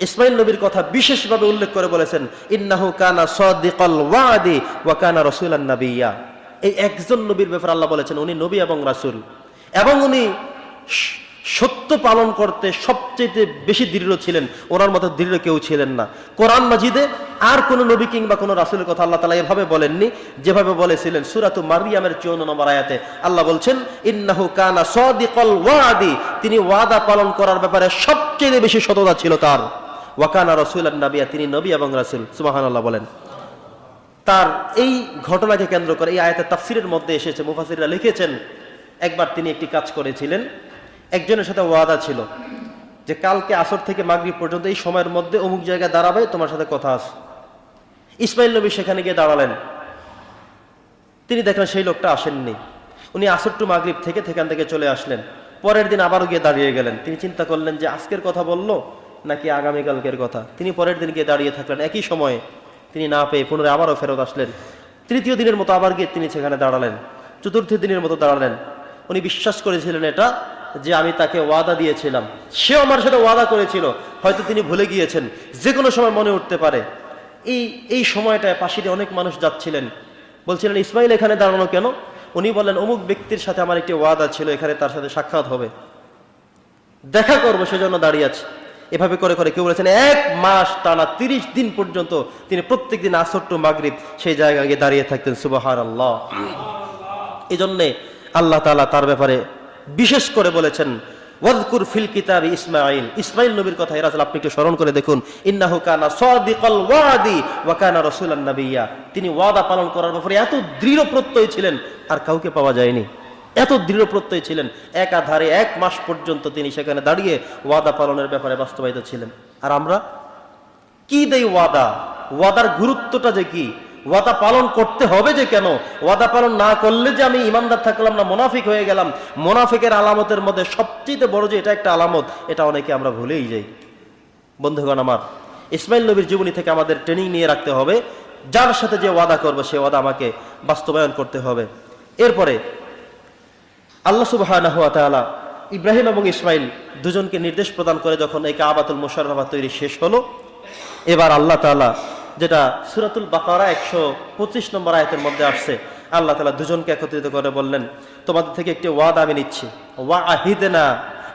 ইসমাইল নবীর কথা বিশেষভাবে উল্লেখ করে বলেছেন, ইন্নাহু কানা সাদিকাল ওয়াদি ওয়া কানা রাসূলান নাবিয়্যা এই একজন নবীর ব্যাপারে আল্লাহ বলেছেন, উনি নবী এবং রাসূল। এবং উনি সত্য পালন করতে সবচেয়ে বেশি দৃঢ় ছিলেন। ওনার মতো দৃঢ় কেউ ছিলেন না। কোরআন মাজিদে আর কোনো নবী কিংবা কোনো রাসূলের কথা আল্লাহ তালা এভাবে বলেননি। যেভাবে বলেছিলেন সূরাতু মারিয়ামের 54 নম্বর আয়াতে, আল্লাহ বলছেন, ইন্নাহু কানা সাদিকাল ওয়াদি। তিনি ওয়াদা পালন করার ব্যাপারে সবচেয়ে বেশি সততা ছিল তার। ওয়াকানা রসুল নাবিয়া, তিনি নবী এবং রাসুল সুবাহান্লাহ বলেন। তার এই ঘটনাকে কেন্দ্র করে, এই আয়াতের তাফসিরের মধ্যে এসেছে মুফাসিররা লিখেছেন, একবার তিনি একটি কাজ করেছিলেন, একজনের সাথে ওয়াদা ছিল যে কালকে আসর থেকে মাগরিব পর্যন্ত এই সময়ের মধ্যে অমুক জায়গায় দাঁড়াবে, তোমার সাথে কথা আছে। ইসমাইল নবী সেখানে গিয়ে দাঁড়ালেন। তিনি দেখলেন সেই লোকটা আসেননি। উনি আসর টু মাগরিব থেকে সেখান থেকে চলে আসলেন। পরের দিন আবারও গিয়ে দাঁড়িয়ে গেলেন। তিনি চিন্তা করলেন যে আজকের কথা বলল নাকি আগামীকালকের কথা? তিনি পরের দিন গিয়ে দাঁড়িয়ে থাকলেন। একই সময়ে তিনি না পেয়ে পুনরায় আবারও ফেরত আসলেন। তৃতীয় দিনের মতো আবার গিয়ে তিনি সেখানে দাঁড়ালেন। চতুর্থ দিনের মতো দাঁড়ালেন। উনি বিশ্বাস করেছিলেন এটা, যে আমি তাকে ওয়াদা দিয়েছিলাম। সেও আমার সাথে ওয়াদা করেছিল। হয়তো তিনি ভুলে গিয়েছেন। যে কোনো সময় মনে উঠতে পারে। এই এই সময়টায় পাশে দিয়ে অনেক মানুষ যাচ্ছিলেন। বলছিলেন, ইসমাইল এখানে দাঁড়ানো কেন? উনি বললেন, অমুক ব্যক্তির সাথে আমার একটি ওয়াদা ছিল। এখানে তার সাথে সাক্ষাৎ হবে। দেখা করব, সেজন্য দাঁড়িয়ে আছে। এভাবে করে করে কেউ বলেছেন, এক মাস টানা তিরিশ দিন পর্যন্ত তিনি প্রত্যেক দিন আসর টু মাগরিব সেই জায়গায় গিয়ে দাঁড়িয়ে থাকতেন সুবাহার আল্লাহ এই জন্যে আল্লাহ তাআলা তার ব্যাপারে বিশেষ করে বলেছেন ফিল কিতাব ইসমাইল ইসমাইল নবীর কথা এরা আপনি একটু স্মরণ করে দেখুন, ইন্নাহু কানা সাদিকাল ওয়াদি ওয়া কানা রাসূলান নাবিয়্যা। তিনি ওয়াদা পালন করার ব্যাপারে এত দৃঢ় প্রত্যয় ছিলেন, আর কাউকে পাওয়া যায়নি। এত দৃঢ় প্রত্যয় ছিলেন। একাধারে এক মাস পর্যন্ত তিনি সেখানে দাঁড়িয়ে ওয়াদা পালনের ব্যাপারে বাস্তবায়িত ছিলেন। আর আমরা? কি দেই ওয়াদা? ওয়াদার গুরুত্বটা যে কি? ওয়াদা পালন করতে হবে যে কেন? ওয়াদা পালন না করলে যে আমি ইমানদার থাকলাম না, মোনাফিক হয়ে গেলাম। মোনাফিকের আলামতের মধ্যে সবচেয়ে বড় যে এটা একটা আলামত, এটা অনেকে আমরা ভুলেই যাই। বন্ধুগণ আমার, ইসমাইল নবীর জীবনী থেকে আমাদের ট্রেনিং নিয়ে রাখতে হবে। যার সাথে যে ওয়াদা করব, সে ওয়াদা আমাকে বাস্তবায়ন করতে হবে। এরপরে আল্লাহ সুবাহ ইব্রাহিম এবং ইসমাইল দুজনকে নির্দেশ প্রদান করে যখন এই কাবাতুল মোশারফা তৈরি শেষ হলো, এবার আল্লাহ তাআলা যেটা সুরাতুল বাকারা একশো পঁচিশ নম্বর আয়তের মধ্যে আসছে, আল্লাহ তালা দুজনকে একত্রিত করে বললেন, তোমাদের থেকে একটি ওয়াদা আমি নিচ্ছি। ওয়া আহিদনা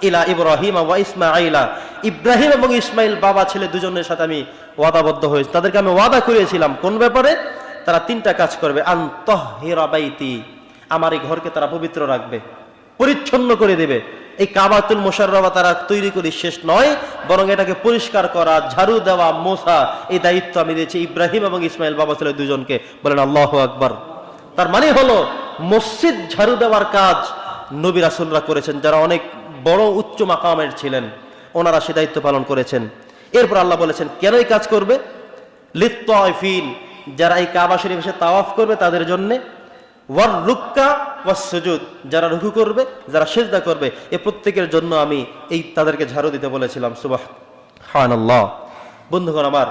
ইলা ইব্রাহিম ওয়া ইসমাইলা ইব্রাহিম এবং ইসমাইল বাবা, ছেলে দুজনের সাথে আমি ওয়াদাবদ্ধ হয়েছি। তাদেরকে আমি ওয়াদা করিয়েছিলাম। কোন ব্যাপারে? তারা তিনটা কাজ করবে। আন্তঃহিরাবাইতি আমার এই ঘরকে তারা পবিত্র রাখবে, পরিচ্ছন্ন করে দেবে। এই কাবাতুল মোশাররফা তারা তৈরি করি শেষ নয়, বরং এটাকে পরিষ্কার করা, ঝাড়ু দেওয়া, মোছা, এই দায়িত্ব আমি দিয়েছি ইব্রাহিম এবং ইসমাইল বাবা ছেলে দুজনকে। বলেন, আল্লাহ আকবর। তার মানে হলো, মসজিদ ঝাড়ু দেওয়ার কাজ নবী রাসুলরা করেছেন, যারা অনেক বড় উচ্চ মাকামের ছিলেন, ওনারা সে দায়িত্ব পালন করেছেন। এরপর আল্লাহ বলেছেন, কেন এই কাজ করবে? লিত্তফিন যারা এই কাবা শরীফ এসে তাওয়াফ করবে তাদের জন্যে ওয়ার যারা রুকু করবে, যারা সেজদা করবে, এ প্রত্যেকের জন্য আমি এই তাদেরকে ঝাড়ু দিতে বলেছিলাম সুবাহ হানাল্লাহ বন্ধুগণ আমার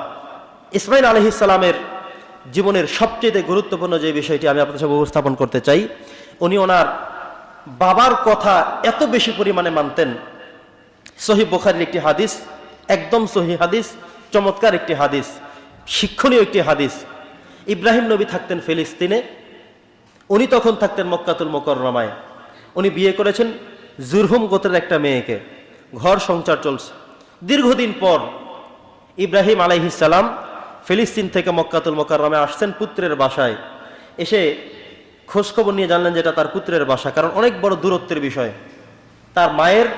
ইসমাইল আলহ ইসলামের জীবনের সবচেয়ে গুরুত্বপূর্ণ যে বিষয়টি আমি আপনাদের সাথে উপস্থাপন করতে চাই, উনি ওনার বাবার কথা এত বেশি পরিমাণে মানতেন। সহি বোখারির একটি হাদিস, একদম সহি হাদিস, চমৎকার একটি হাদিস, শিক্ষণীয় একটি হাদিস। ইব্রাহিম নবী থাকতেন ফিলিস্তিনে উনি তখন থাকতেন মক্কাতুল মোকরমায় উনি বিয়ে করেছেন জুরহুম গোত্রের একটা মেয়েকে। ঘর সংসার চলছে। দীর্ঘদিন পর ইব্রাহিম আলাইহিসাল্লাম ফিলিস্তিন থেকে মক্কাতুল মোকাররমে আসছেন পুত্রের বাসায়। এসে খোঁজখবর নিয়ে জানলেন যেটা তার পুত্রের বাসা, কারণ অনেক বড় দূরত্বের বিষয়। তার মায়ের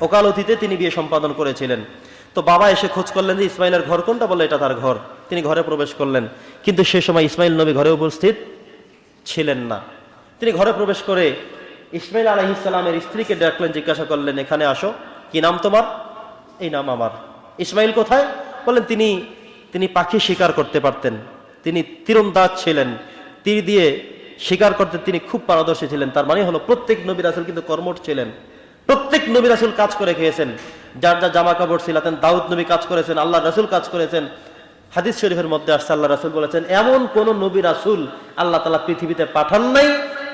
ওকালতিতে তিনি বিয়ে সম্পাদন করেছিলেন। তো বাবা এসে খোঁজ করলেন যে ইসমাইলের ঘর কোনটা? বলে এটা তার ঘর। তিনি ঘরে প্রবেশ করলেন। কিন্তু সে সময় ইসমাইল নবী ঘরে উপস্থিত ছিলেন না। তিনি ঘরে প্রবেশ করে ইসমাইল আলহিসাল্লামের স্ত্রীকে ডাকলেন, জিজ্ঞাসা করলেন, এখানে আসো। কি নাম তোমার? এই নাম আমার। ইসমাইল কোথায়? বললেন, তিনি তিনি পাখি শিকার করতে পারতেন। তিনি তীরন্দাজ ছিলেন। তীর দিয়ে শিকার করতে তিনি খুব পারদর্শী ছিলেন। তার মানে হলো, প্রত্যেক নবী রাসুল কিন্তু কর্মঠ ছিলেন। প্রত্যেক নবী রাসুল কাজ করে খেয়েছেন। যার যা জামা কাপড় ছিলাতেন, দাউদ নবী কাজ করেছেন আল্লাহ রাসুল কাজ করেছেন। হাদিস শরীফের মধ্যে আসছে, আল্লাহ রাসুল বলেছেন, এমন কোন নবী রাসুল আল্লাহ তালা পৃথিবীতে পাঠান নাই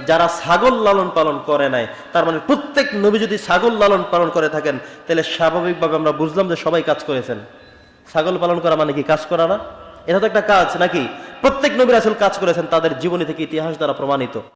যারা ছাগল লালন পালন করে নাই। তার মানে প্রত্যেক নবী যদি ছাগল লালন পালন করে থাকেন, তাহলে স্বাভাবিকভাবে আমরা বুঝলাম যে সবাই কাজ করেছেন। ছাগল পালন করা মানে কি? কাজ করা না? এটা তো একটা কাজ, নাকি? প্রত্যেক নবী রাসুল কাজ করেছেন, তাদের জীবনী থেকে ইতিহাস দ্বারা প্রমাণিত।